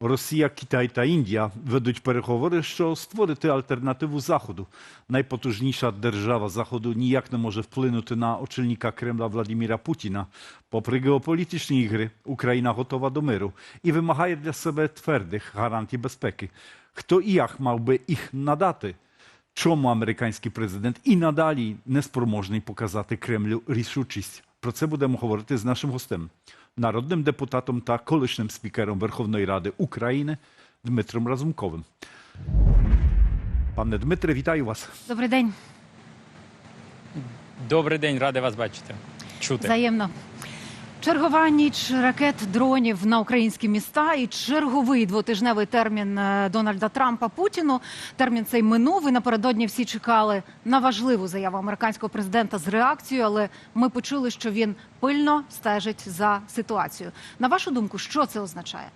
Росія, Китай та Індія ведуть переговори, що створити альтернативу Заходу. Найпотужніша держава Заходу ніяк не може вплинути на очільника Кремля Владимира Путіна. Попри геополітичні ігри, Україна готова до миру і вимагає для себе твердих гарантій безпеки. Хто і як мав би їх надати? Чому американський президент і надалі неспроможний показати Кремлю рішучість? Про це будемо говорити з нашим гостем, народним депутатом та колишнім спікером Верховної Ради України Дмитром Разумковим. Пане Дмитре, вітаю вас. Добрий день, Добрий день, радий вас бачити. Чути. взаємно. Чергова ніч ракет дронів на українські міста і черговий двотижневий термін е, Дональда Трампа Путіну. Термін цей минув. І напередодні всі чекали на важливу заяву американського президента з реакцією, але ми почули, що він пильно стежить за ситуацією. На вашу думку, що це означає?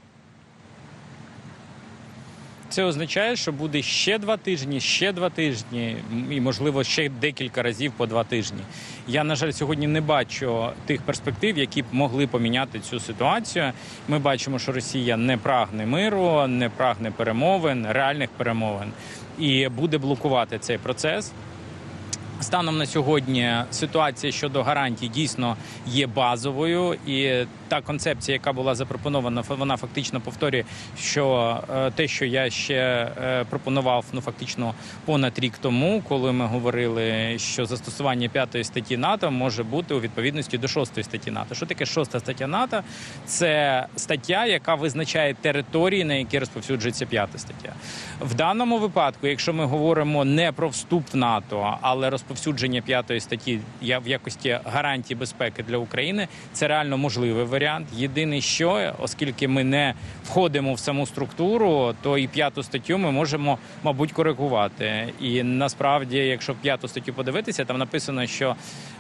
Це означає, що буде ще два тижні, ще два тижні, і можливо ще декілька разів по два тижні. Я на жаль сьогодні не бачу тих перспектив, які б могли поміняти цю ситуацію. Ми бачимо, що Росія не прагне миру, не прагне перемовин, реальних перемовин, і буде блокувати цей процес. Станом на сьогодні ситуація щодо гарантій дійсно є базовою, і та концепція, яка була запропонована, вона фактично повторює, що е, те, що я ще е, пропонував, ну фактично понад рік тому, коли ми говорили, що застосування п'ятої статті НАТО може бути у відповідності до шостої статті НАТО. Що таке шоста стаття НАТО? Це стаття, яка визначає території, на які розповсюджується п'ята стаття. В даному випадку, якщо ми говоримо не про вступ в НАТО, але розповсюдження п'ятої статті я- в якості гарантії безпеки для України, це реально можливий варіант. Єдине, що оскільки ми не входимо в саму структуру, то і п'яту статтю ми можемо, мабуть, коригувати. І насправді, якщо п'яту статтю подивитися, там написано, що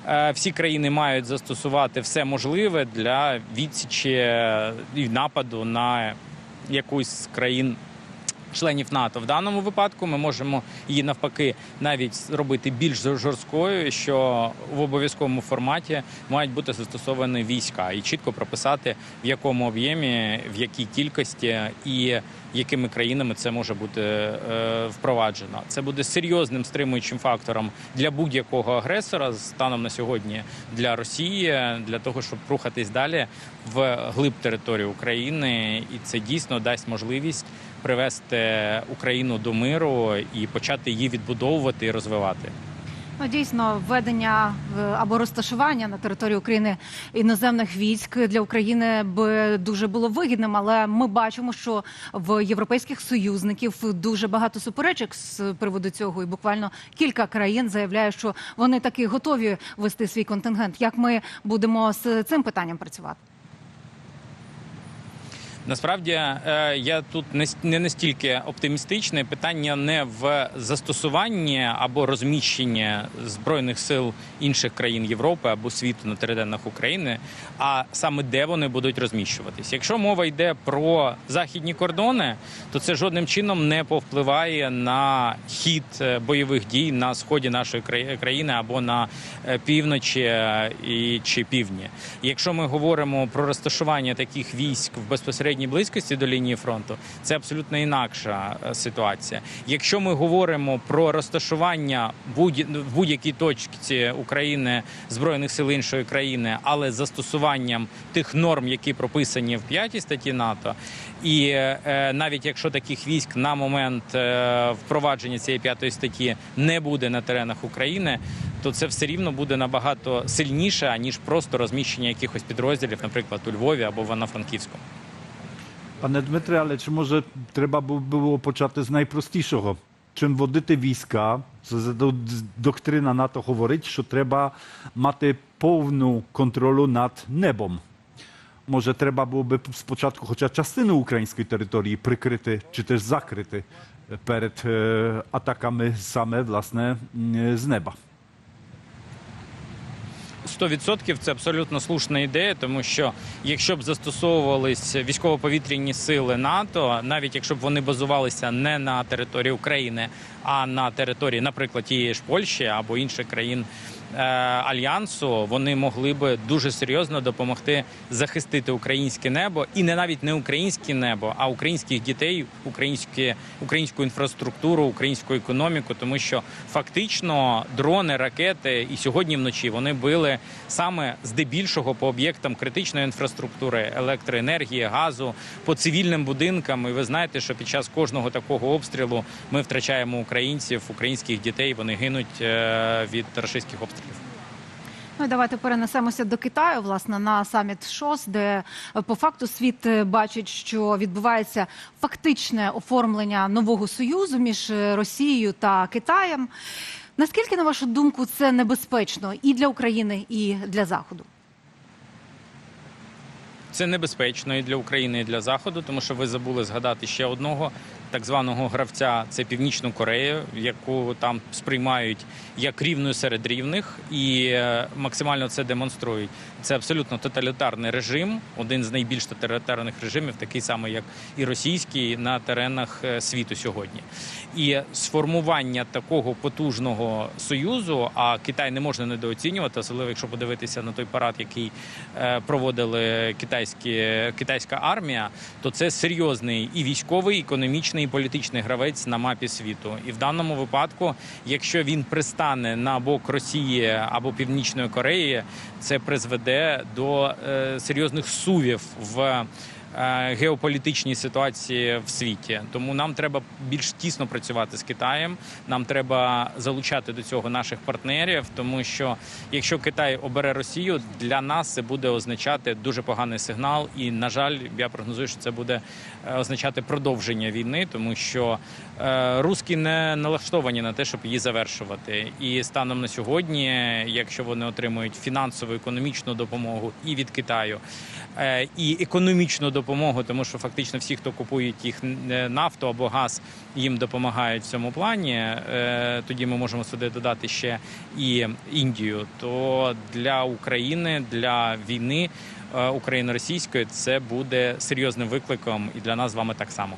е, всі країни мають застосувати все можливе для відсічі е, і нападу на якусь з країн. Членів НАТО в даному випадку ми можемо її навпаки навіть зробити більш жорсткою, що в обов'язковому форматі мають бути застосовані війська і чітко прописати в якому об'ємі, в якій кількості і якими країнами це може бути е, впроваджено. Це буде серйозним стримуючим фактором для будь-якого агресора станом на сьогодні для Росії, для того, щоб рухатись далі в глиб території України, і це дійсно дасть можливість привести Україну до миру і почати її відбудовувати і розвивати. Ну, дійсно, введення е, або розташування на території України іноземних військ для України би дуже було вигідним, але ми бачимо, що в європейських союзників дуже багато суперечок з приводу цього, і буквально кілька країн заявляє, що вони таки готові вести свій контингент. Як ми будемо з цим питанням працювати? Насправді е, я тут не настільки оптимістичний. Питання не в застосуванні або розміщенні збройних сил інших країн Європи або світу на теренах України, а саме де вони будуть розміщуватись. Якщо мова йде про західні кордони, то це жодним чином не повпливає на хід е, бойових дій на сході нашої країни або на е, півночі чи півдні. Якщо ми говоримо про розташування таких військ в безпосередній близькості до лінії фронту, це абсолютно інакша е, ситуація. Якщо ми говоримо про розташування в будь-якій точці України збройних сил іншої країни, але з застосуванням тих норм, які прописані в п'ятій статті НАТО, і е, навіть якщо таких військ на момент е, впровадження цієї п'ятої статті не буде на теренах України, то це все рівно буде набагато сильніше аніж просто розміщення якихось підрозділів, наприклад, у Львові або в Івано-Франківську. Пане Дмитре, але чи може треба бу- було почати з найпростішого? Чим водити війська? Це доктрина НАТО говорить, що треба мати повну контролю над небом. Може, треба було би спочатку хоча частину української території прикрити чи теж закрити перед атаками саме власне з неба. 100% це абсолютно слушна ідея, тому що якщо б застосовувались військово-повітряні сили НАТО, навіть якщо б вони базувалися не на території України, а на території, наприклад, тієї ж Польщі або інших країн альянсу вони могли би дуже серйозно допомогти захистити українське небо і не навіть не українське небо, а українських дітей, українське, українську інфраструктуру, українську економіку, тому що фактично дрони, ракети і сьогодні вночі вони били саме здебільшого по об'єктам критичної інфраструктури, електроенергії, газу, по цивільним будинкам. І ви знаєте, що під час кожного такого обстрілу ми втрачаємо українців, українських дітей. Вони гинуть е, від рашистських обстрілів. Ну давайте перенесемося до Китаю, власне, на саміт ШОС, де е, по факту світ е, бачить, що відбувається фактичне оформлення нового союзу між е, Росією та Китаєм. Наскільки, на вашу думку, це небезпечно і для України, і для Заходу? Це небезпечно і для України, і для Заходу, тому що ви забули згадати ще одного так званого гравця це Північну Корею, яку там сприймають як рівною серед рівних, і е, максимально це демонструють. Це абсолютно тоталітарний режим, один з найбільш тоталітарних режимів, такий самий, як і російський на теренах е, світу сьогодні. І сформування такого потужного союзу, а Китай не можна недооцінювати, особливо якщо подивитися на той парад, який е, проводили китайські китайська армія, то це серйозний і військовий, і економічний, і політичний гравець на мапі світу. І в даному випадку, якщо він пристане на бок Росії або Північної Кореї, це призведе до е, серйозних сувів в. Е, Геополітичній ситуації в світі, тому нам треба більш тісно працювати з Китаєм. Нам треба залучати до цього наших партнерів, тому що якщо Китай обере Росію, для нас це буде означати дуже поганий сигнал. І на жаль, я прогнозую, що це буде е, означати продовження війни, тому що е, русські не налаштовані на те, щоб її завершувати. І станом на сьогодні, якщо вони отримують фінансову економічну допомогу і від Китаю, і економічну допомогу, тому що фактично всі, хто купують їх е, нафту або газ, їм допомагають в цьому плані. е, Тоді ми можемо сюди додати ще і Індію. То для України для війни е, україно-російської це буде серйозним викликом, і для нас з вами так само.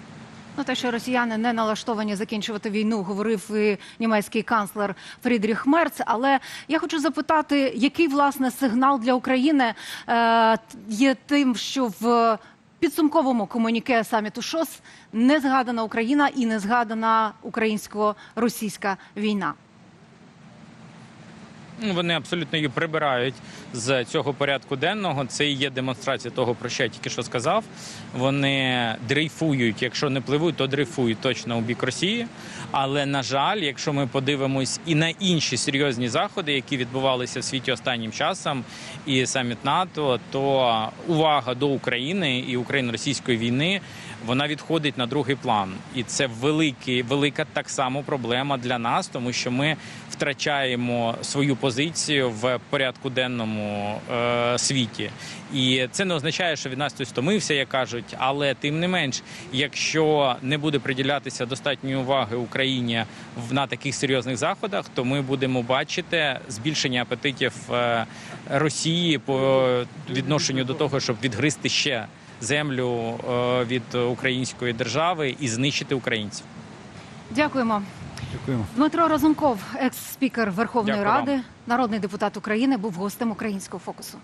Ну, те, що росіяни не налаштовані закінчувати війну, говорив і німецький канцлер Фрідріх Мерц. Але я хочу запитати, який власне сигнал для України е, є тим, що в підсумковому комуніке саміту ШОС не згадана Україна і не згадана українсько-російська війна. Вони абсолютно її прибирають з цього порядку денного. Це і є демонстрація того, про що я тільки що сказав. Вони дрейфують, якщо не пливуть, то дрейфують точно у бік Росії. Але на жаль, якщо ми подивимось і на інші серйозні заходи, які відбувалися в світі останнім часом, і саміт НАТО, то увага до України і україно-російської війни вона відходить на другий план, і це великий, велика так само проблема для нас, тому що ми втрачаємо свою позицію в порядку денному е, світі. І це не означає, що від нас хтось втомився, як кажуть, але тим не менш, якщо не буде приділятися достатньої уваги Україні на таких серйозних заходах, то ми будемо бачити збільшення апетитів е, Росії по відношенню до того, щоб відгризти ще землю е, від української держави і знищити українців. Дякуємо. Дякуємо. Дмитро Разумков, екс-спікер Верховної Дякую вам. Ради, народний депутат України, був гостем українського фокусу.